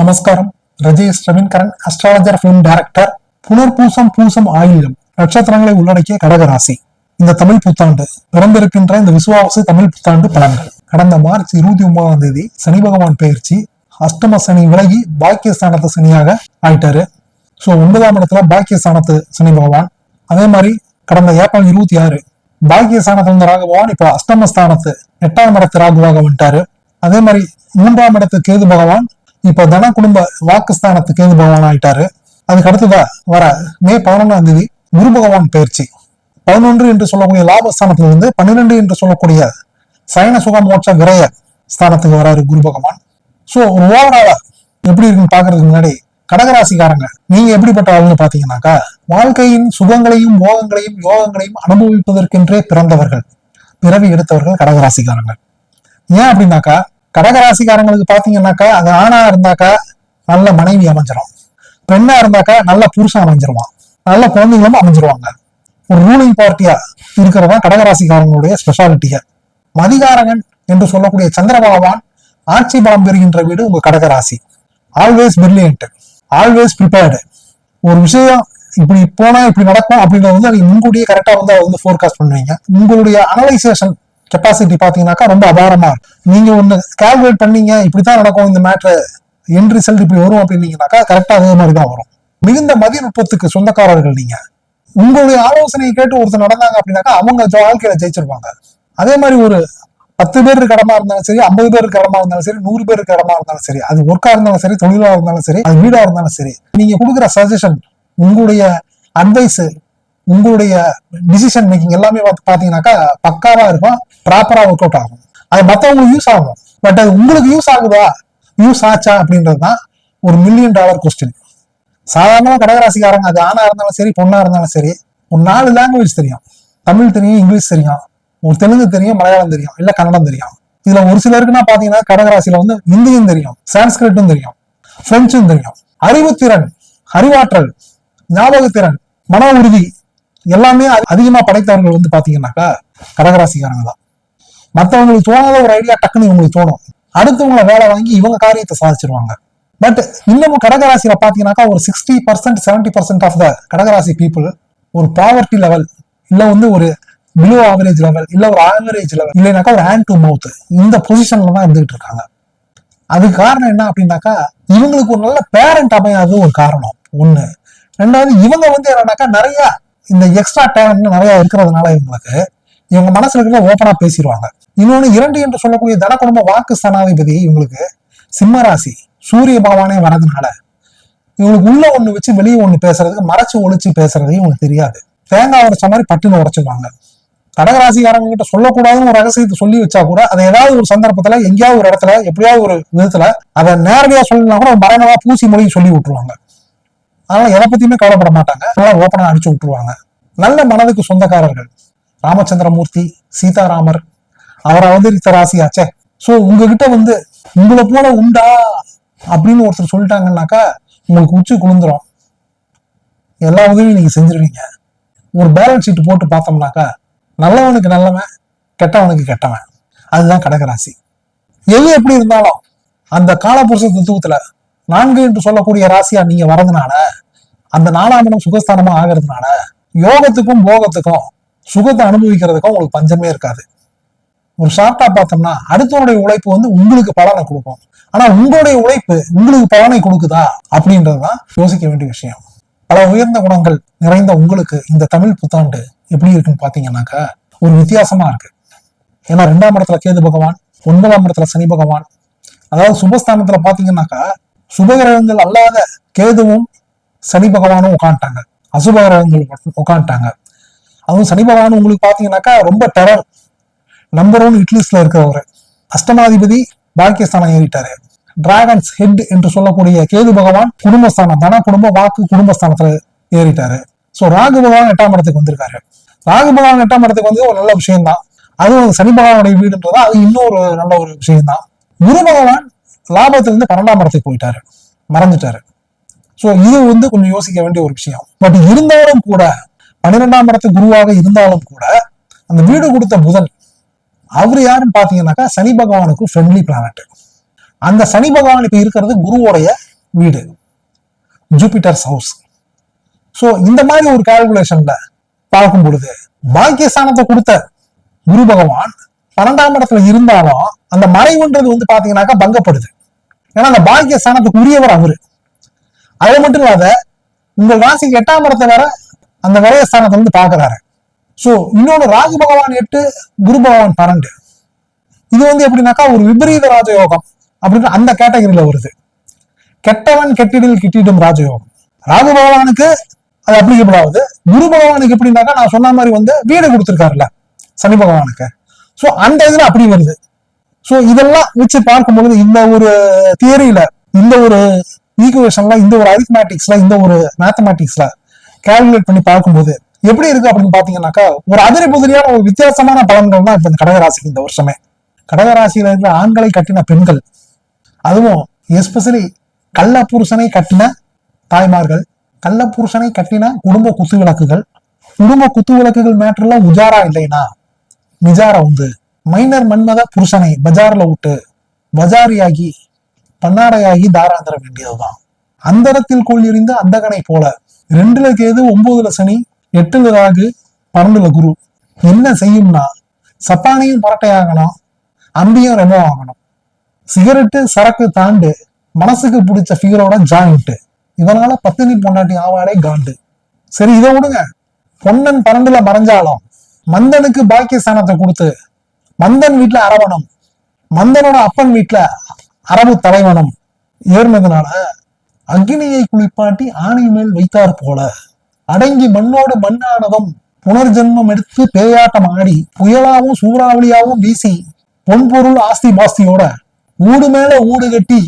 நமஸ்காரம். Rajesh Ravinkaran astrologer film director Punarpoosam Poosam Ayilyam நட்சத்திரங்களை உள்ளடக்கிய கடகராசி. இந்த தமிழ் புத்தாண்டு பிறந்திருக்கின்ற இந்த விசுவாச தமிழ் புத்தாண்டு பலன்கள். கடந்த மார்ச் இருபத்தி ஒன்பதாம் தேதி சனி பகவான் பயிற்சி அஷ்டம சனி விலகி பாக்கியஸ்தானத்து சனியாக ஆயிட்டாரு. ஸோ ஒன்பதாம் இடத்துல பாக்கியஸ்தானத்து சனி பகவான். அதே மாதிரி கடந்த ஏப்ரல் இருபத்தி ஆறு பாக்கியஸ்தானத்துல இருந்த ராகு பகவான் இப்ப அஷ்டமஸ்தானத்து எட்டாம் இடத்து ராகுவாக வந்துட்டாரு. அதே மாதிரி மூன்றாம் இடத்து கேது பகவான் இப்ப தன குடும்ப வாக்குஸ்தானத்துக்கு கேது பகவான் ஆயிட்டாரு. அதுக்கு அடுத்ததா வர மே பதினொன்றாம் தேதி குரு பகவான் பயிற்சி. பதினொன்று என்று சொல்லக்கூடிய லாபஸ்தானத்திலிருந்து பன்னிரெண்டு என்று சொல்லக்கூடிய சயன சுக மோட்ச விரய ஸ்தானத்துக்கு வராரு குரு பகவான். சோ ஒரு ஓவராலா எப்படி இருக்குன்னு பாக்குறதுக்கு முன்னாடி கடகராசிக்காரங்க நீங்க எப்படிப்பட்ட ஆளுன்னு பாத்தீங்கன்னாக்கா வாழ்க்கையின் சுகங்களையும் மோகங்களையும் யோகங்களையும் அனுபவிப்பதற்கென்றே பிறந்தவர்கள் பிறவி எடுத்தவர்கள் கடகராசிக்காரங்க. ஏன் அப்படின்னாக்கா கடகராசிக்காரங்களுக்கு பாத்தீங்கன்னாக்கா அது ஆணா இருந்தாக்கா நல்ல மனைவி அமைஞ்சிரும். பெண்ணா இருந்தாக்கா நல்ல புருஷன் அமைஞ்சிருவான். நல்ல குழந்தைகளும் அமைஞ்சிருவாங்க. ஒரு ரூலிங் பார்ட்டியா இருக்கிறதா கடகராசிக்காரங்களுடைய ஸ்பெஷாலிட்டியா மதிகாரகன் என்று சொல்லக்கூடிய சந்திர பகவான் ஆட்சி பலம் பெறுகின்ற வீடு உங்க கடகராசி. ஆல்வேஸ் பிரில்லியன்ட் ஆல்வேஸ் ப்ரிப்பேர்டு ஒரு விஷயம் இப்படி போனா இப்படி நடக்கும் அப்படின்றத வந்து நீங்க முன்கூட்டியே கரெக்டா வந்து அதை வந்து ஃபோர்காஸ்ட் பண்ணுவீங்க. உங்களுடைய அனலைசேஷன் கெப்பாசிட்டி பார்த்தீங்கன்னாக்கா ரொம்ப அபாரமா இருக்கும் நீங்க ஒன்று கால்குலேட் பண்ணீங்க இப்படித்தான் நடக்கும் இந்த மேட்ரு என் ரிசல்ட் இப்படி வரும் அப்படின்னீங்கனாக்கா கரெக்டாக அதே மாதிரி தான் வரும். மிகுந்த மதிநுட்பத்துக்கு சொந்தக்காரர்கள் நீங்க. உங்களுடைய ஆலோசனையை கேட்டு ஒருத்தர் நடந்தாங்க அப்படின்னாக்கா அவங்க ஜ- வாழ்க்கையில ஜெயிச்சிருப்பாங்க அதே மாதிரி ஒரு பத்து பேர் இருக்க இடமா இருந்தாலும் சரி ஐம்பது பேர் இருக்க இடமா இருந்தாலும் சரி நூறு பேர் இருக்க இடமா இருந்தாலும் சரி அது ஒர்க்கா இருந்தாலும் சரி தொழிலா இருந்தாலும் சரி அது வீடா இருந்தாலும் சரி நீங்க கொடுக்குற சஜஷன் உங்களுடைய அட்வைஸ் உங்களுடைய டிசிஷன் மேக்கிங் எல்லாமே பாத்தீங்கன்னாக்கா பக்காவா இருக்கும் ப்ராப்பரா ஒர்க் அவுட் ஆகும். அது மற்றவங்களுக்கு யூஸ் ஆகும். பட் அது உங்களுக்கு யூஸ் ஆகுதா? யூஸ் ஆச்சா அப்படின்றது தான் ஒரு மில்லியன் டாலர் கொஸ்டின் சாதாரணமாக கடகராசிக்காரங்க அது ஆணா இருந்தாலும் சரி பொண்ணா இருந்தாலும் சரி ஒரு நாலு லாங்குவேஜ் தெரியும். தமிழ் தெரியும் இங்கிலீஷ் தெரியும் ஒரு தெலுங்கு தெரியும் மலையாளம் தெரியும் இல்ல கன்னடம் தெரியும். இதுல ஒரு சிலருக்குன்னா பாத்தீங்கன்னா கடகராசியில வந்து இந்தியும் தெரியும் சான்ஸ்கிரிட்டும் தெரியும் பிரெஞ்சும் தெரியும். அறிவுத்திறன் அறிவாற்றல் ஞாபகத்திறன் மன உறுதி எல்லாமே அதிகமா படைத்தவர்கள் வந்து பாத்தீங்கன்னாக்கா கடகராசிக்காரங்க தான். மற்றவங்களுக்கு தோணாத ஒரு ஐடியா டக்குன்னு இவங்களுக்கு தோணும். அடுத்தவங்கள வேலை வாங்கி இவங்க காரியத்தை சாதிச்சிருவாங்க. பட் இன்னமும் கடகராசியில பாத்தீங்கன்னாக்கா ஒரு sixty percent seventy percent of the கடகராசி பீப்புள் ஒரு பாவர்ட்டி லெவல் இல்ல வந்து ஒரு பிலோ ஆவரேஜ் லெவல் இல்ல ஒரு ஆவரேஜ் லெவல் இல்லைனாக்கா ஒரு ஹேண்ட் டு மவுத் இந்த பொசிஷன்ல தான் இருந்துகிட்டு இருக்காங்க. அதுக்கு காரணம் என்ன அப்படின்னாக்கா இவங்களுக்கு ஒரு நல்ல பேரண்ட் அமையாது ஒரு காரணம். ஒண்ணு. ரெண்டாவது இவங்க வந்து என்னன்னாக்கா நிறைய இந்த எக்ஸ்ட்ரா டேலண்ட் நிறைய இருக்கிறதுனால இவங்களுக்கு இவங்க மனசுல இருக்கிறத ஓப்பனா பேசிடுவாங்க. இன்னொன்னு இரண்டு என்று சொல்லக்கூடிய தன குடும்ப வாக்கு ஸ்தானாதிபதி இவங்களுக்கு சிம்ம ராசி சூரிய பகவானே வரதுனால இவங்களுக்கு உள்ள ஒண்ணு வச்சு வெளியே ஒண்ணு பேசுறதுக்கு மறைச்சு ஒழிச்சு பேசுறது இவங்களுக்கு தெரியாது. தேங்காய் உரைச்ச மாதிரி பட்டுன்னு உடைச்சிருவாங்க. கடகராசிக்காரங்க கிட்ட சொல்லக்கூடாதுன்னு ஒரு ரகசியத்தை சொல்லி வச்சா கூட அதை ஏதாவது ஒரு சந்தர்ப்பத்துல எங்கேயாவது ஒரு இடத்துல எப்படியாவது ஒரு விதத்துல அதை நேரடியா சொல்லலாம் கூட மறைமுகமா பூசி மொழி சொல்லி விட்டுருவாங்க. அதனால எதை பத்தியுமே கவலைப்பட மாட்டாங்க. அதனால ஓப்பனா அடிச்சு விட்டுருவாங்க. நல்ல மனதுக்கு சொந்தக்காரர்கள். ராமச்சந்திரமூர்த்தி சீதாராமர் அவரை அவதரித்த ராசியாச்சே சோ உங்ககிட்ட வந்து உங்களை போல உண்டா? அப்படின்னு ஒருத்தர் சொல்லிட்டாங்கன்னாக்கா உங்களுக்கு உச்சி குளிந்துரும் எல்லா உதவியும் நீங்க செஞ்சிருவீங்க. ஒரு பேலன்ஸ் ஷீட் போட்டு பார்த்தோம்னாக்கா நல்லவனுக்கு நல்லவன் கெட்டவனுக்கு கெட்டவன். அதுதான் கடகராசி. எது எப்படி இருந்தாலும் அந்த காலபுருஷ தத்துவத்துல நான்கு என்று சொல்லக்கூடிய ராசியா நீங்க வரதுனால அந்த நாலாம் இடம் சுகஸ்தானமா ஆகிறதுனால யோகத்துக்கும் போகத்துக்கும் சுகத்தை அனுபவிக்கிறதுக்கும் உங்களுக்கு பஞ்சமே இருக்காது. ஒரு ஷார்ட்டா பார்த்தோம்னா அடுத்தவருடைய உழைப்பு வந்து உங்களுக்கு பலனை கொடுக்கும். ஆனா உங்களுடைய உழைப்பு உங்களுக்கு பலனை கொடுக்குதா? அப்படின்றதுதான் யோசிக்க வேண்டிய விஷயம். பல உயர்ந்த குணங்கள் நிறைந்த உங்களுக்கு இந்த தமிழ் புத்தாண்டு எப்படி இருக்குன்னு பாத்தீங்கன்னாக்கா ஒரு வித்தியாசமா இருக்கு. ஏன்னா ரெண்டாம் இடத்துல கேது பகவான் ஒன்பதாம் இடத்துல சனி பகவான். அதாவது சுபஸ்தானத்துல பாத்தீங்கன்னாக்கா சுபகிரகங்கள் அல்லாத கேதுவும் சனி பகவானும் உட்காந்துட்டாங்க அசுப கிரகங்கள் உட்காந்துட்டாங்க அதுவும் சனி பகவான் உங்களுக்கு பார்த்தீங்கன்னாக்கா ரொம்ப டெரர் நம்பர் ஒன் இட்லிஸ்ல இருக்கிறவர். அஷ்டமாதிபதி பாக்கியஸ்தானம் ஏறிட்டாரு. டிராகன்ஸ் ஹெட் என்று சொல்லக்கூடிய கேது பகவான் குடும்பஸ்தானம் தன குடும்ப வாக்கு குடும்பஸ்தானத்துல ஏறிட்டாரு. ஸோ ராகு பகவான் எட்டாம் இடத்துக்கு வந்திருக்காரு. ராகு பகவான் எட்டாம் இடத்துக்கு வந்து ஒரு நல்ல விஷயம்தான். அதுவும் சனி பகவானுடைய வீடுன்றதா அது இன்னொரு நல்ல ஒரு விஷயம்தான். குரு பகவான் லாபத்திலிருந்து பன்னெண்டாம் மரத்துக்கு போயிட்டாரு. மறைஞ்சிட்டாரு சோ இது வந்து கொஞ்சம் யோசிக்க வேண்டிய ஒரு விஷயம். பட் இருந்தாலும் கூட பன்னிரெண்டாம் மரத்து குருவாக இருந்தாலும் கூட அந்த வீடு கொடுத்த புதன் அவர் யாருன்னு பாத்தீங்கன்னாக்கா சனி பகவானுக்கு ஃப்ரெண்ட்லி பிளானட் அந்த சனி பகவான் இப்ப இருக்கிறது குருவோடைய வீடு. ஜூபிட்டர்ஸ் ஹவுஸ் ஸோ இந்த மாதிரி ஒரு கால்குலேஷன்ல பார்க்கும் பொழுது பாக்கியஸ்தானத்தை கொடுத்த குரு பகவான் பன்னெண்டாம் இடத்துல இருந்தாலும் அந்த மறைவுன்றது வந்து பாத்தீங்கன்னாக்கா பங்கப்படுது. ஏன்னா அந்த பாக்கிய ஸ்தானத்துக்கு உரியவர் அவரு. அது மட்டும் இல்லாத உங்கள் ராசிக்கு எட்டாம் இடத்தை வேற அந்த விரயஸ்தானத்தை வந்து பாக்குறாரு ஸோ இன்னொன்னு ராகு பகவான் எட்டு குரு பகவான் பன்னெண்டு. இது வந்து எப்படின்னாக்கா ஒரு விபரீத ராஜயோகம் அப்படின்னு அந்த கேட்டகரியில வருது. கெட்டவன் கெட்டிடில் கிட்டிடும் ராஜயோகம். ராகு பகவானுக்கு அது அப்ளிகபிள் ஆகுது குரு பகவானுக்கு எப்படின்னாக்கா நான் சொன்ன மாதிரி வந்து வீடு கொடுத்துருக்காருல்ல சனி பகவானுக்கு. ஸோ அந்த இதில் அப்படி வருது. சோ இதெல்லாம் வச்சு பார்க்கும்பொழுது இந்த ஒரு தியரியில இந்த ஒரு ஈக்குவேஷன்ல இந்த ஒரு அரித்மேட்டிக்ஸ்ல இந்த ஒரு மேத்தமேட்டிக்ஸ்ல கால்குலேட் பண்ணி பார்க்கும்போது எப்படி இருக்கு அப்படின்னு பாத்தீங்கன்னாக்கா ஒரு அதிரி புதிரியான ஒரு வித்தியாசமான பலன்கள் தான் இப்ப இந்த கடகராசிக்கு இந்த வருஷமே. கடகராசியில இருக்கிற ஆண்களை கட்டின பெண்கள் அதுவும் எஸ்பெஷலி கள்ள புருஷனை கட்டின தாய்மார்கள் கள்ள புருஷனை கட்டின குடும்ப குத்து விளக்குகள். குடும்ப குத்து விளக்குகள் மேட்டர்ல உஜாரா இல்லைனா நிஜாரா உண்டு. மைனர் மன்மத புருஷனை பஜார்ல விட்டு பஜாரியாகி பன்னாடையாகி தாராந்திர வேண்டியதுதான். அந்தரத்தில் கோள் எறிந்து அந்தகனை போல ரெண்டுல கேது ஒன்பதுல சனி எட்டுல ராகு பன்னெண்டுல குரு. என்ன செய்யும்னா சப்பானியும் பரட்டையாகணும் அம்பியும் ரெமோ ஆகணும். சிகரெட்டு சரக்கு தாண்டு மனசுக்கு பிடிச்ச ஃபிகரோட ஜாயிண்ட் இதனால பத்தினி பொண்டாட்டி ஆவாடே காண்டு. சரி இதை விடுங்க. பொன்னன் பன்னெண்டுல மறைஞ்சாலும் மந்தனுக்கு பாக்கியஸ்தானத்தை கொடுத்து மந்தன் வீட்டுல அரவணம். மந்தனோட அப்பன் வீட்டுல அரபு தலைவனம். ஏறினதுனால அக்னியை குளிப்பாட்டி ஆணை மேல் வைத்தார் போல. அடங்கி மண்ணோடு மண்ணானதும் புனர்ஜென்மம் எடுத்து பேயாட்டம் ஆடி புயலாவும் சூறாவளியாவும் வீசி பொன்பொருள் ஆஸ்தி பாஸ்தியோட ஊடு மேல ஊடு கட்டி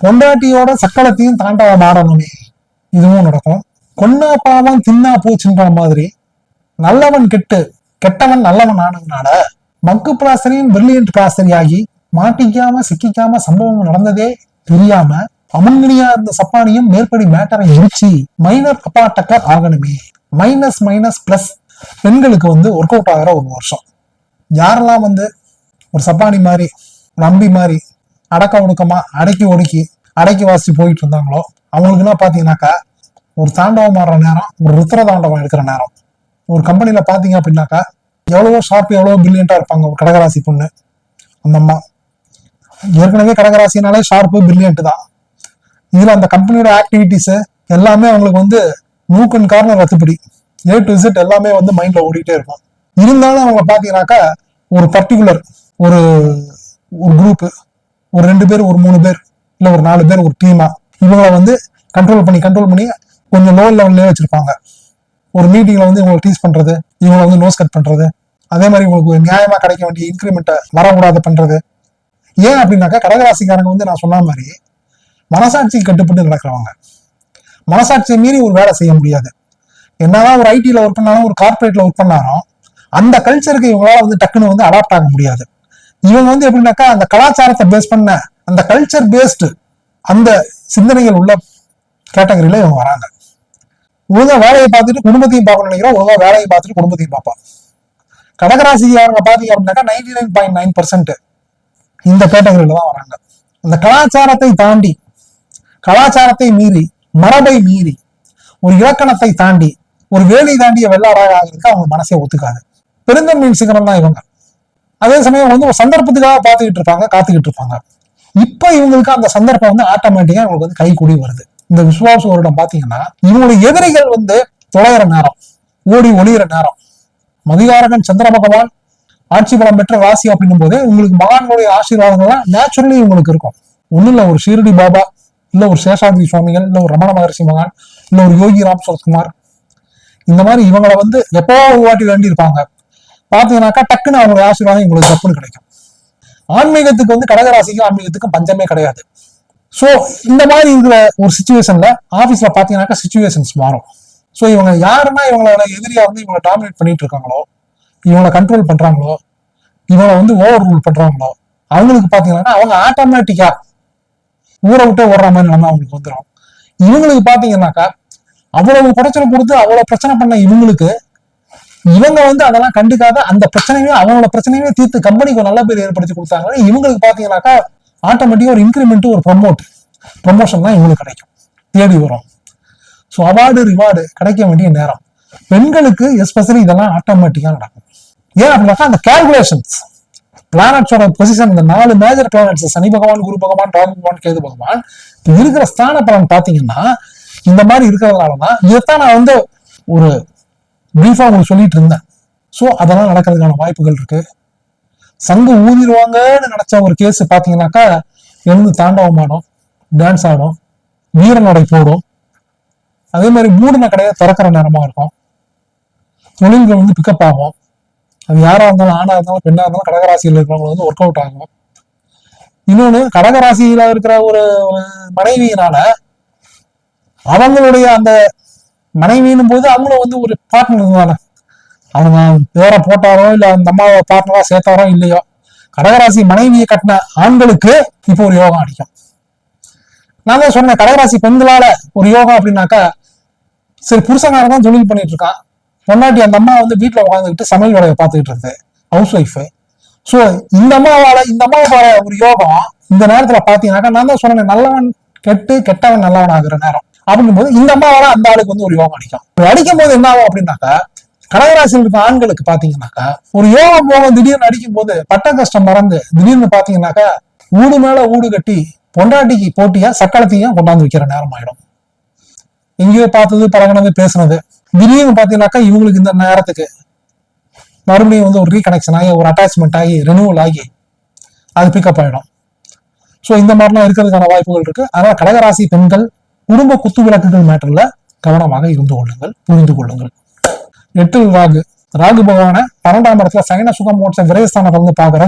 பொண்டாட்டியோட சக்கலத்தையும் தாண்டவம் ஆடணுமே. இதுவும் நடக்கும். கொன்னா பாவம் தின்னா போச்சுன்ற மாதிரி நல்லவன் கெட்டு கெட்டவன் நல்லவன் ஆனதுனால மக்கு பிராசரியும் பிரில்லியன்ட் பிராசரி ஆகி மாட்டிக்காம சிக்கிக்காம சம்பவம் நடந்ததே தெரியாம அமங்கனியா இருந்த சப்பானியும் மேற்படி மேட்டரை இடிச்சு மைனர் அப்பாட்டக்கர் ஆகணுமே. மைனஸ் மைனஸ் பிளஸ் பெண்களுக்கு வந்து ஒர்க் அவுட் ஆகிற ஒரு வருஷம். யாரெல்லாம் வந்து ஒரு சப்பானி மாதிரி ஒரு மாதிரி அடக்க ஒடுக்கமா அடக்கி ஒடுக்கி அடக்கி வாசிச்சு போயிட்டு இருந்தாங்களோ அவங்களுக்குலாம் பார்த்தீங்கன்னாக்கா ஒரு தாண்டவம் ஆடுற நேரம் ஒரு ருத்ர தாண்டவம் எடுக்கிற நேரம். ஒரு கம்பெனியில் பார்த்தீங்க அப்படின்னாக்கா எவ்வளவோ ஷார்ப் எவ்வளவோ பிரில்லியண்டா இருப்பாங்க. ஒரு கடகராசி பொண்ணு அந்த அம்மா. ஏற்கனவே கடகராசினாலே ஷார்ப்பு பிரில்லியன்ட் தான். இதுல அந்த கம்பெனியோட ஆக்டிவிட்டிஸ் எல்லாமே அவங்களுக்கு வந்து மூக்கன் காரணம் ரத்துப்படி ஏ டு Z எல்லாமே வந்து மைண்ட்ல ஓடிட்டே இருக்கும். இருந்தாலும் அவங்க பாத்தீங்கன்னாக்கா ஒரு பர்டிகுலர் ஒரு ஒரு குரூப் ஒரு ரெண்டு பேர் ஒரு மூணு பேர் இல்ல ஒரு நாலு பேர் ஒரு டீமா இவங்களை வந்து கண்ட்ரோல் பண்ணி கண்ட்ரோல் பண்ணி கொஞ்சம் லோ லெவல்லே வச்சிருப்பாங்க. ஒரு மீட்டிங்ல வந்து இவங்களை டீஸ் பண்றது இவங்களை வந்து நோஸ் கட் பண்றது அதே மாதிரி உங்களுக்கு நியாயமா கிடைக்க வேண்டிய இன்க்ரிமெண்ட்டை வரக்கூடாது பண்றது. ஏன் அப்படின்னாக்கா கடகராசிக்காரங்க வந்து நான் சொன்ன மாதிரி மனசாட்சி கட்டுப்பட்டு நடக்கிறவங்க. மனசாட்சியை மீறி ஒரு வேலை செய்ய முடியாது. என்னதான் ஒரு ஐடில ஒர்க் பண்ணாலும் ஒரு கார்பரேட்ல ஒர்க் பண்ணாலும் அந்த கல்ச்சருக்கு இவங்களால வந்து டக்குன்னு வந்து அடாப்ட் ஆக முடியாது. இவங்க வந்து எப்படின்னாக்கா அந்த கலாச்சாரத்தை பேஸ் பண்ண அந்த கல்ச்சர் பேஸ்டு அந்த சிந்தனைகள் உள்ள கேட்டகரியில இவங்க வராங்க. ஒழுங்கா வேலையை பார்த்துட்டு குடும்பத்தையும் பார்க்கணும்னு நினைக்கிறோம் ஒழுங்கா வேலையை பார்த்துட்டு குடும்பத்தையும் பார்ப்பான் கடகராசிக்காரங்க பாத்தீங்க அப்படின்னாக்கா ninety nine point nine percent இந்த கேட்டகரியில தான் வராங்க. அந்த கலாச்சாரத்தை தாண்டி கலாச்சாரத்தை மீறி மரபை மீறி ஒரு இலக்கணத்தை தாண்டி ஒரு வேலை தாண்டிய வெள்ளாடாக ஆகிறதுக்கு அவங்க மனசே ஒத்துக்காது. பெருந்தன்மையின் சிகரம் தான் இவங்க. அதே சமயம் வந்து ஒரு சந்தர்ப்பத்துக்காக பார்த்துக்கிட்டு இருப்பாங்க காத்துக்கிட்டு இருப்பாங்க. இப்ப இவங்களுக்கு அந்த சந்தர்ப்பம் வந்து ஆட்டோமேட்டிக்கா இவங்களுக்கு வந்து கை கூடி வருது. இந்த விசுவாச வருடம் பாத்தீங்கன்னா இவங்களுடைய எதிரிகள் வந்து தொலைகிற நேரம் ஓடி ஒளிகிற நேரம் மதிகாரகன் சந்திர பகவான் ஆட்சி பலம் பெற்ற ராசி அப்படின்னும் போது உங்களுக்கு மகான்களுடைய ஆசீர்வாதங்கள்லாம் நேச்சுரலி உங்களுக்கு இருக்கும். ஒண்ணும் இல்ல ஒரு ஷீரடி பாபா இல்ல ஒரு சேஷாதிரி சுவாமிகள் இல்ல ஒரு ரமண மகர்ஷி மகான் இல்ல ஒரு யோகி ராம் சரத்குமார் இந்த மாதிரி இவங்களை வந்து எப்போ ஒரு வாட்டி வேண்டி இருப்பாங்க. பாத்தீங்கன்னாக்கா டக்குன்னு அவங்களுடைய ஆசீர்வாதம் உங்களுக்கு தப்புன்னு கிடைக்கும். ஆன்மீகத்துக்கு வந்து கடகராசிக்கும் ஆன்மீகத்துக்கும் பஞ்சமே கிடையாது. சோ இந்த மாதிரி இருக்கிற ஒரு சுச்சுவேஷன்ல ஆபீஸ்ல பாத்தீங்கன்னாக்கா சுச்சுவேஷன்ஸ் மாறும். ஸோ இவங்க யாருன்னா இவங்களோட எதிரியா வந்து இவங்களை டாமினேட் பண்ணிட்டு இருக்காங்களோ இவங்களை கண்ட்ரோல் பண்றாங்களோ இவங்களை வந்து ஓவர் ரூல் பண்றாங்களோ அவங்களுக்கு பாத்தீங்கன்னா அவங்க ஆட்டோமேட்டிக்கா ஊரை விட்டு ஓடுற மாதிரி நம்ம அவங்களுக்கு வந்துடும் இவங்களுக்கு பாத்தீங்கன்னாக்கா அவ்வளவு குடைச்சல் கொடுத்து அவ்வளவு பிரச்சனை பண்ண இவங்களுக்கு இவங்க வந்து அதெல்லாம் கண்டுக்காத அந்த பிரச்சனையுமே அவங்களோட பிரச்சனையுமே தீர்த்து கம்பெனிக்கு ஒரு நல்ல பேர் ஏற்படுத்தி கொடுத்தாங்கன்னா இவங்களுக்கு பாத்தீங்கன்னாக்கா ஆட்டோமேட்டிக்கா ஒரு இன்க்ரிமெண்ட் ஒரு ப்ரொமோட் ப்ரொமோஷன் தான் இவங்களுக்கு கிடைக்கும். தேடி வரும். ஸோ அவார்டு ரிவார்டு கிடைக்க வேண்டிய நேரம். பெண்களுக்கு எஸ்பெஷலி இதெல்லாம் ஆட்டோமேட்டிக்காக நடக்கும். ஏன் அப்படின்னாக்கா அந்த கேல்குலேஷன்ஸ் பிளானட்ஸோட பொசிஷன் இந்த நாலு மேஜர் பிளானட்ஸ் சனி பகவான் குரு பகவான் ராகு பகவான் கேது பகவான் இப்போ இருக்கிற ஸ்தான பலன் பார்த்தீங்கன்னா இந்த மாதிரி இருக்கிறதுனால தான் இதைத்தான் நான் வந்து ஒரு பிரீஃபாக உங்களுக்கு சொல்லிட்டு இருந்தேன். ஸோ அதெல்லாம் நடக்கிறதுக்கான வாய்ப்புகள் இருக்கு. சங்கு ஊதிடுவாங்கன்னு நினைச்ச ஒரு கேஸ் பார்த்தீங்கன்னாக்கா எழுந்து தாண்டவம் டான்ஸ் ஆடும் வீரநடை போடும் அதே மாதிரி மூடின கடையை திறக்கிற நேரமா இருக்கும். தொழில்கள் வந்து பிக்கப் ஆகும். அது யாரா இருந்தாலும் ஆணா இருந்தாலும் பெண்ணா இருந்தாலும் கடகராசியில் இருக்கிறவங்க வந்து ஒர்க் அவுட் ஆகும். இன்னொன்னு கடகராசியில இருக்கிற ஒரு மனைவியினால அவங்களுடைய அந்த மனைவின்னும் போது அவங்களும் வந்து ஒரு பார்ட்னர் தானே அவங்க பேர போட்டாரோ இல்லை அந்த அம்மாவை பார்ட்னரா சேர்த்தாரோ இல்லையோ. கடகராசி மனைவியை கட்டின ஆண்களுக்கு இப்போ ஒரு யோகம் அடிக்கும். நான் தான் சொன்னேன் கடகராசி பெண்களால ஒரு யோகா அப்படின்னாக்கா சரி புருஷனாக தான் தொழில் பண்ணிட்டு இருக்கான் பொன்னாட்டி அந்த அம்மா வந்து வீட்டுல உட்காந்துக்கிட்டு சமையல் வேலையை பார்த்துக்கிட்டு இருக்கு. ஹவுஸ் ஒய்ஃபு ஸோ இந்த அம்மாவால இந்த அம்மாவோட ஒரு யோகம் இந்த நேரத்துல பாத்தீங்கன்னாக்கா நான் தான் சொன்னேன் நல்லவன் கெட்டு கெட்டவன் நல்லவன் ஆகுற நேரம். அப்படிங்கும்போது இந்த அம்மாவால அந்த ஆளுக்கு வந்து ஒரு யோகம் அடிக்கும். அடிக்கும் போது என்ன ஆகும் அப்படின்னாக்கா கடகராசியில் இருக்க ஆண்களுக்கு பாத்தீங்கன்னாக்கா ஒரு யோகம் போக திடீர்னு அடிக்கும் போது பட்ட கஷ்டம் மறந்து திடீர்னு பாத்தீங்கன்னாக்கா ஊடு மேல ஊடு கட்டி பொண்டாட்டிக்கு போட்டியா சக்களத்தையும் கொண்டாந்து வைக்கிற நேரம் ஆயிடும். எங்கேயோ பார்த்தது பழகினது பேசுனது. திடீர்னு பாத்தீங்கன்னாக்கா இவங்களுக்கு இந்த நேரத்துக்கு மறுபடியும் வந்து ஒரு ரீகனெக்ஷன் ஆகி ஒரு அட்டாச்மெண்ட் ஆகி ரினியூவல் ஆகி அது பிக்கப் ஆயிடும். ஸோ இந்த மாதிரிலாம் இருக்கிறதுக்கான வாய்ப்புகள் இருக்கு. அதனால கடகராசி பெண்கள் குடும்ப குத்து விளக்குகள் மேட்டர்ல கவனமாக இருந்து கொள்ளுங்கள் புரிந்து கொள்ளுங்கள். எட்டு ராகு. ராகு பகவான பன்னெண்டாம் இடத்துல சைன சுகம் மோட்ச விரயஸ்தானத்தை வந்து பாக்குற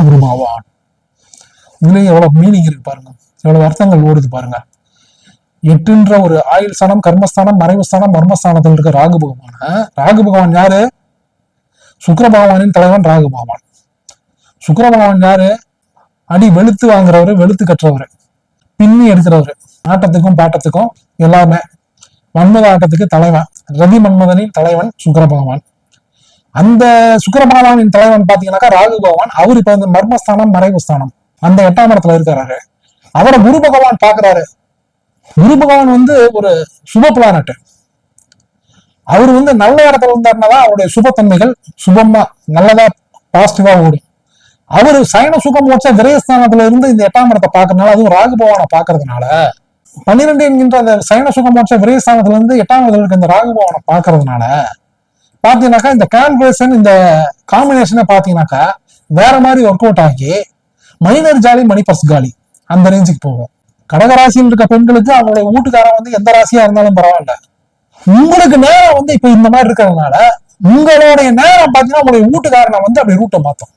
இதுலயும் எவ்வளவு மீனிங் இருக்கு பாருங்க. எவ்வளவு அர்த்தங்கள் ஓடுது பாருங்க. எட்டுன்ற ஒரு ஆயுள் ஸ்தானம் கர்மஸ்தானம் மறைவு ஸ்தானம் மர்மஸ்தானத்தில் இருக்க ராகு பகவான. ராகு பகவான் யாரு? சுக்கர பகவானின் தலைவன் ராகு பகவான். சுக்கர பகவான் யாரு? அடி வெளுத்து வாங்குறவரு வெளுத்து கட்டுறவரு பின்னி எடுக்கிறவரு. ஆட்டத்துக்கும் பாட்டத்துக்கும் எல்லாமே மன்மத ஆட்டத்துக்கு தலைவன். ரவி மன்மதனின் தலைவன் சுக்கர பகவான். அந்த சுக்கர பகவானின் தலைவன் பாத்தீங்கன்னாக்கா ராகு பகவான். அவர் இப்ப வந்து மர்மஸ்தானம் மறைவு ஸ்தானம். அந்த எட்டாம் இடத்துல இருக்கிறாரு அவரை குரு பகவான் பாக்குறாரு குரு பகவான் வந்து ஒரு சுப பிளானட் அவர் வந்து நல்ல இடத்துல இருந்தாருன்னா அவருடைய சுபத்தன்மைகள் சுபமா நல்லதா பாசிட்டிவா ஓடும். அவர் சயன சுகம் வச்ச விரயஸ்தானத்துல இருந்து இந்த எட்டாம் இடத்தை பாக்குறதுனால அதுவும் ராகு பகவானை பாக்குறதுனால பன்னிரெண்டு என்கின்ற அந்த சயன சுகம் வச்ச விரயஸ்தானத்துல இருந்து எட்டாம் இடத்துல இருக்க இந்த ராகு பகவானை பாக்குறதுனால பாத்தீங்கன்னாக்கா இந்த கால்குலேஷன் இந்த காம்பினேஷனை பாத்தீங்கன்னாக்கா வேற மாதிரி ஒர்க் அவுட் ஆகி மைனர் ஜாலி மணி பர்ஸ் காலி அந்த ரேஞ்சுக்கு போகும் கடகராசியில் இருக்க பெண்களுக்கு அவங்களுடைய வீட்டுக்காரன் வந்து எந்த ராசியா இருந்தாலும் பரவாயில்ல. உங்களுக்கு நேரம் வந்து இப்ப இந்த மாதிரி இருக்கிறதுனால உங்களுடைய நேரம் பாத்தீங்கன்னா உங்களுடைய வீட்டுக்காரனை வந்து அப்படி ரூட்டை பார்த்தோம்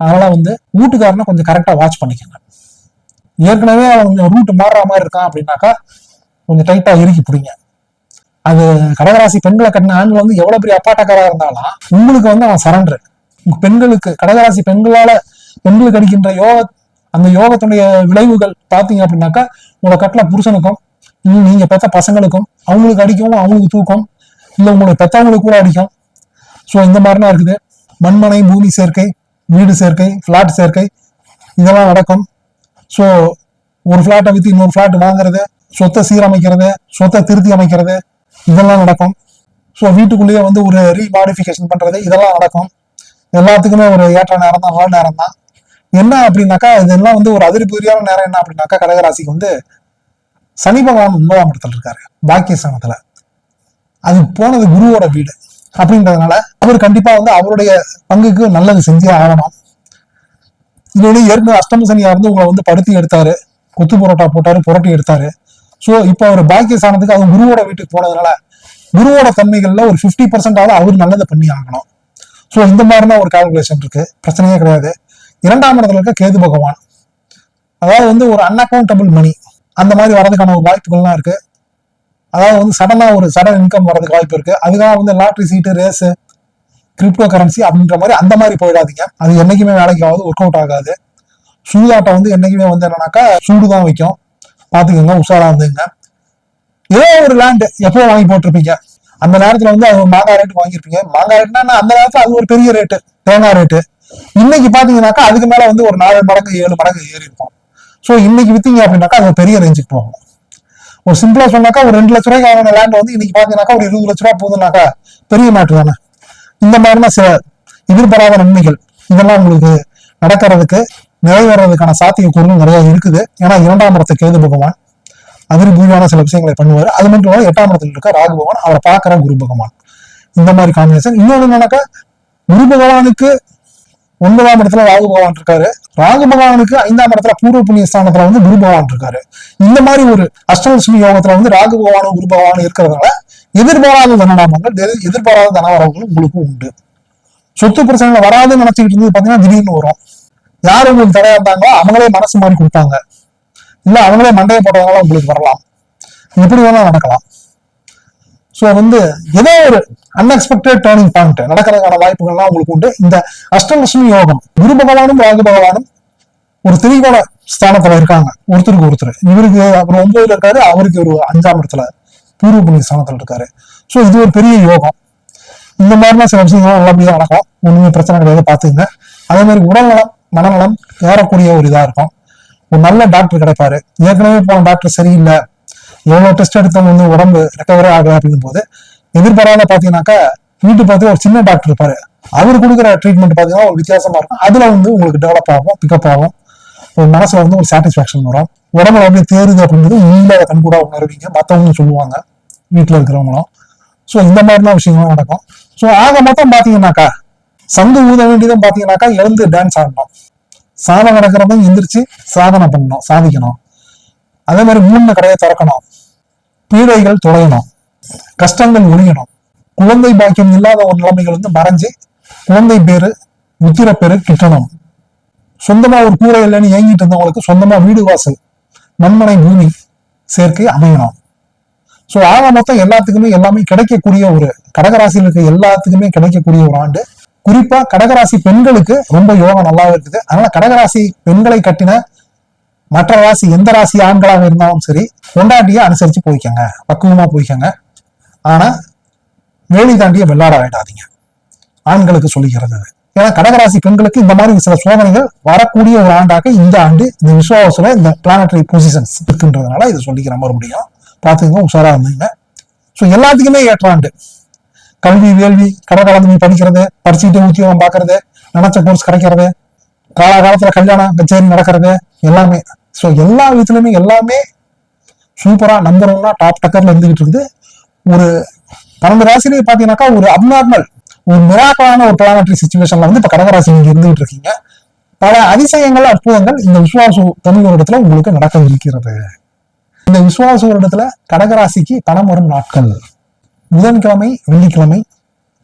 அதனால வந்து வீட்டுக்காரனை கொஞ்சம் கரெக்டா வாட்ச் பண்ணிக்கோங்க. ஏற்கனவே அவங்க ரூட் மாறுற மாதிரி இருக்கான் அப்படின்னாக்கா கொஞ்சம் டைட்டா இறுக்கி பிடிங்க. அது கடகராசி பெண்களை கட்டின ஆண்கள் வந்து எவ்வளவு பெரிய அப்பாட்டக்காரா இருந்தாலும் உங்களுக்கு வந்து அவன் சரண்டர் பெண்களுக்கு கடகராசி பெண்களால பெண்களுக்கு அடிக்கின்ற யோக அந்த யோகத்துடைய விளைவுகள் பார்த்தீங்க அப்படின்னாக்கா உங்களை கட்டில புருஷனுக்கும் இன்னும் நீங்க பெத்த பசங்களுக்கும் அவங்களுக்கு அடிக்கும் அவங்களுக்கு தூக்கம் இல்லை உங்களை பெத்தவங்களுக்கு கூட அடிக்கும். ஸோ இந்த மாதிரிலாம் இருக்குது. மண்மனை பூமி சேர்க்கை வீடு சேர்க்கை ஃப்ளாட் சேர்க்கை இதெல்லாம் நடக்கும். ஸோ ஒரு ஃப்ளாட்டை வித்து இன்னொரு ஃப்ளாட் வாங்குறது சொத்தை சீரமைக்கிறது சொத்தை திருத்தி அமைக்கிறது இதெல்லாம் நடக்கும். ஸோ வீட்டுக்குள்ளேயே வந்து ஒரு ரீமாடிஃபிகேஷன் பண்ணுறது இதெல்லாம் நடக்கும். எல்லாத்துக்குமே ஒரு ஏற்ற நேரம் தான் நல்ல நேரம் தான். என்ன அப்படின்னாக்கா இதெல்லாம் வந்து ஒரு அதிர்புரியான நேரம் என்ன அப்படின்னாக்கா கடகராசிக்கு வந்து சனி பகவான் ஒன்பதாம் இடத்துல இருக்காரு பாக்கியஸ்தானத்துல. அது போனது குருவோட வீடு அப்படின்றதுனால அவர் கண்டிப்பா வந்து அவருடைய பங்குக்கு நல்லது செஞ்சே ஆகணும். இதோட ஏற்கனவே அஷ்டம சனியா இருந்து உங்களை வந்து படுத்தி எடுத்தாரு கொத்து புரோட்டா போட்டாரு புரட்டி எடுத்தாரு. ஸோ இப்போ அவர் பாக்கியஸ்தானத்துக்கு அவர் குருவோட வீட்டுக்கு போனதுனால குருவோட தன்மைகள்ல ஒரு ஃபிஃப்டி பர்சன்டாவது அவர் நல்லதை பண்ணி ஆகணும். ஸோ இந்த மாதிரினா ஒரு கால்குலேஷன் இருக்கு. பிரச்சனையே கிடையாது. இரண்டாம் இடத்துல இருக்க கேது பகவான். அதாவது வந்து ஒரு அன்அக்கௌண்டபிள் மணி அந்த மாதிரி வரதுக்கான ஒரு வாய்ப்புகள்லாம் இருக்கு. அதாவது வந்து சடனாக ஒரு சடன் இன்கம் வரதுக்கு வாய்ப்பு இருக்கு. அதுக்காக வந்து லாட்ரி சீட்டு ரேஸு கிரிப்டோ கரன்சி அப்படின்ற மாதிரி அந்த மாதிரி போயிடாதீங்க. அது என்னைக்குமே வேலைக்கு ஆகாது ஒர்க் அவுட் ஆகாது. சூதாட்டம் வந்து என்றைக்குமே வந்து என்னன்னாக்கா சூடு தான் வைக்கும். பார்த்துக்கோங்க உஷாராக இருந்துங்க. ஏதோ ஒரு லேண்டு எப்போ வாங்கி போட்டிருப்பீங்க? அந்த நேரத்தில் வந்து அது மாங்காய் ரேட்டு வாங்கியிருப்பீங்க. மாங்காய் ரேட்னா அந்த நேரத்தில் அது ஒரு பெரிய ரேட்டு தேங்காய் ரேட்டு இன்னைக்கு பாத்தீங்கன்னாக்கா அதுக்கு மேல வந்து ஒரு நாலு மடங்கு ஏழு மடங்கு ஏறி இருக்கும். ஸோ இன்னைக்கு வித்தீங்க அப்படின்னாக்கா அது பெரிய ரேஞ்சுக்கு போகும். ஒரு சிம்பிளா சொன்னாக்கா ஒரு ரெண்டு லட்ச ரூபாய்க்கு வாங்கின லேண்ட் வந்து இன்னைக்கு பாத்தீங்கன்னாக்கா ஒரு இருபது லட்ச ரூபா போகுதுனாக்கா பெரிய மேட்ரு தானே. இந்த மாதிரினா சில எதிர்பாராத நன்மைகள் இதெல்லாம் உங்களுக்கு நடக்கிறதுக்கு நிறைவேறதுக்கான சாத்தியக்கூறுகள் நிறைய இருக்குது. ஏன்னா இரண்டாம் இடத்தை கேது பகவான் அதிர்பூர்வமான சில விஷயங்களை பண்ணுவார். அது மட்டும் இல்லாமல் எட்டாம் இடத்துல இருக்க ராகு பகவான் அவரை பார்க்குற குரு பகவான். இந்த மாதிரி காம்பினேஷன் இன்னொன்று என்னன்னாக்கா குரு பகவானுக்கு ஒன்பதாம் இடத்துல ராகு பகவான் இருக்காரு. ராகு பகவானுக்கு ஐந்தாம் இடத்துல பூர்வ புண்ணிய ஸ்தானத்துல வந்து குரு பகவான் இருக்காரு. இந்த மாதிரி ஒரு அஷ்டலட்சுமி யோகத்துல வந்து ராகு பகவானும் குரு பகவானும் இருக்கிறதுனால எதிர்பாராத தனநாமங்கள் எதிர்பாராத தனவரவுகள் உங்களுக்கு உண்டு. சொத்து பிரச்சனை வராதுன்னு நினைச்சுக்கிட்டு இருந்தது பாத்தீங்கன்னா திடீர்னு வரும். யார் உங்களுக்கு தடையா இருந்தாங்களோ அவங்களே மனசு மாதிரி கொடுப்பாங்க. இல்ல அவங்களே மண்டையை போட்டதுனால உங்களுக்கு வரலாம். எப்படி வேணா நடக்கலாம். ஸோ வந்து ஏதோ ஒரு அன்எக்ஸ்பெக்டட் டேர்னிங் பாயிண்ட் நடக்கிறதுக்கான வாய்ப்புகள்லாம் உங்களுக்கு உண்டு. இந்த அஷ்டலட்சுமி யோகம் குரு பகவானும் ராகு பகவானும் ஒரு திரிகோண ஸ்தானத்துல இருக்காங்க. ஒருத்தருக்கு ஒருத்தர். இவருக்கு அப்புறம் ஒன்பதுல இருக்காரு அவருக்கு ஒரு அஞ்சாம் இடத்துல பூர்வ புண்ணிய ஸ்தானத்துல இருக்காரு. ஸோ இது ஒரு பெரிய யோகம். இந்த மாதிரிலாம் சில விஷயங்கள் நல்லபடியாக நடக்கும். ஒன்றுமே பிரச்சனை கிடையாது பார்த்துங்க அதே மாதிரி உடல்நலம் மனநலம் ஏறக்கூடிய ஒரு இதாக இருக்கும். ஒரு நல்ல டாக்டர் கிடைப்பாரு. ஏற்கனவே போன டாக்டர் சரியில்லை. எவ்வளோ டெஸ்ட் எடுத்தவங்க வந்து உடம்பு ரெக்கவரே ஆகல அப்படிங்கும் போது எதிர்பாராத பார்த்தீங்கன்னாக்கா வீட்டு பார்த்து ஒரு சின்ன டாக்டர் இருப்பாரு. அவர் கொடுக்குற ட்ரீட்மெண்ட் பார்த்தீங்கன்னா ஒரு வித்தியாசமா இருக்கும். அதுல வந்து உங்களுக்கு டெவலப் ஆகும் பிக்கப் ஆகும். ஒரு மனசுல வந்து ஒரு சாட்டிஸ்பாக்சன் வரும். உடம்புல அப்படியே தேருது அப்படின்றது நீங்களே அதை கண்கூடா உணர்வீங்க. மற்றவங்களும் சொல்லுவாங்க. வீட்டில் இருக்கிறவங்களும். ஸோ இந்த மாதிரிலாம் விஷயங்களும் நடக்கும். ஸோ ஆக மொத்தம் பார்த்தீங்கன்னாக்கா சங்கு ஊத வேண்டியதும் பார்த்தீங்கன்னாக்கா எழுந்து டான்ஸ் ஆடணும். சாதம் நடக்கிறதும் எந்திரிச்சு சாதனை பண்ணணும் சாதிக்கணும். அதே மாதிரி மூணு கடையை திறக்கணும். பீடைகள் தொலையணும் கஷ்டங்கள் ஒழியணும் குழந்தை பாக்கியம் இல்லாத ஒரு நிலைமைகள் வந்து மறைஞ்சு குழந்தை பேரு உத்திர பேரு கிட்டணும். சொந்தமா ஒரு கூரை இல்லைன்னு ஏங்கிட்டு இருந்தவங்களுக்கு சொந்தமா வீடு வாசல் மண்மனை பூமி சேர்க்கை அமையணும். ஸோ ஆக மொத்தம் எல்லாத்துக்குமே எல்லாமே கிடைக்கக்கூடிய ஒரு கடகராசியில் இருக்க எல்லாத்துக்குமே கிடைக்கக்கூடிய ஒரு ஆண்டு. குறிப்பா கடகராசி பெண்களுக்கு ரொம்ப யோகம் நல்லா இருக்குது. அதனால கடகராசி பெண்களை கட்டின மற்ற ராசி எந்த ராசி ஆண்களாக இருந்தாலும் சரி கொண்டாட்டிய அனுசரிச்சு போய்க்கங்க. பக்குவமா போய்க்கங்க. ஆனா வேலி தாண்டிய வெள்ளாட ஆயிடாதீங்க ஆண்களுக்கு சொல்லிக்கிறது ஏன்னா கடகராசி பெண்களுக்கு இந்த மாதிரி சில சோதனைகள் வரக்கூடிய ஒரு ஆண்டாக இந்த ஆண்டு இந்த விஸ்வாசத்துல இந்த பிளானட்டரி பொசிஷன்ஸ் இருக்குன்றதுனால இதை சொல்லிக்கிற மறுபடியும் பார்த்துங்க உஷாரா இருந்தீங்க ஸோ எல்லாத்துக்குமே ஏற்ற ஆண்டு. கல்வி வேள்வி கடற்கலந்து படிக்கிறது படிச்சுட்டு உத்தியோகம் பார்க்கறது நினைச்ச கோர்ஸ் கிடைக்கிறது காலகாலத்துல கல்யாணம் கச்சேரி நடக்கிறது எல்லாமே. ஸோ எல்லா விதத்துலையுமே எல்லாமே சூப்பராக நம்பர் ஒன்னா டாப் டக்கர்ல இருந்துகிட்டு இருக்குது. ஒரு பன்னெண்டு ராசிலேயே பார்த்தீங்கன்னாக்கா ஒரு அப்நார்மல் ஒரு மிராக்கலான ஒரு பிளானட்ரி சுச்சுவேஷன்ல வந்து இப்போ கடகராசி நீங்க இருந்துகிட்டு இருக்கீங்க. பல அதிசயங்கள் அற்புதங்கள் இந்த விசுவாச தமிழ் வருடத்துல உங்களுக்கு நடக்க இருக்கிறது. இந்த விசுவாச வருடத்துல கடகராசிக்கு பணம் வரும் நாட்கள். புதன்கிழமை வெள்ளிக்கிழமை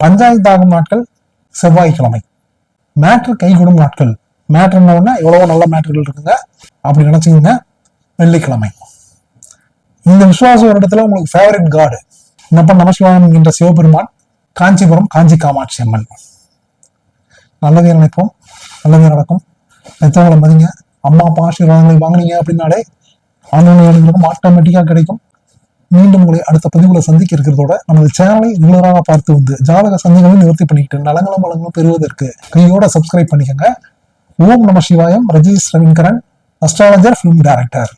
பஞ்சாயத்து ஆகும் நாட்கள் செவ்வாய்க்கிழமை. மேட்ரு கைகூடும் நாட்கள். மேட்ரு என்ன எவ்வளவோ நல்ல மேட்ருகள் இருக்குங்க. அப்படி நினைச்சீங்கன்னா வெள்ளிக்கிழமை. இந்த விசுவாச வருடத்துல உங்களுக்கு ஃபேவரட் காடு என்னப்பா நமசிவாயம் என்கின்ற சிவபெருமான் காஞ்சிபுரம் காஞ்சி காமாட்சி அம்மன். நல்லதே நினைப்போம். நல்லதே நடக்கும். பெற்றவங்களை மதிங்க? அம்மா அப்பா ஆசீர்வாதங்களை வாங்குனீங்க அப்படின்னாலே ஆன்லைன் ஆட்டோமேட்டிக்காக கிடைக்கும். மீண்டும் உங்களை அடுத்த பதிவுகளை சந்திக்க இருக்கிறதோட நமது சேனலை ரெகுலராக பார்த்து வந்து ஜாதக சந்தேகங்களை நிவர்த்தி பண்ணிக்கிட்டு நலங்களும் வளங்களும் பெறுவதற்கு கையோட சப்ஸ்கிரைப் பண்ணிக்கோங்க. ஓம் நம Sivayam Rajesh Ravinkaran astrologer film director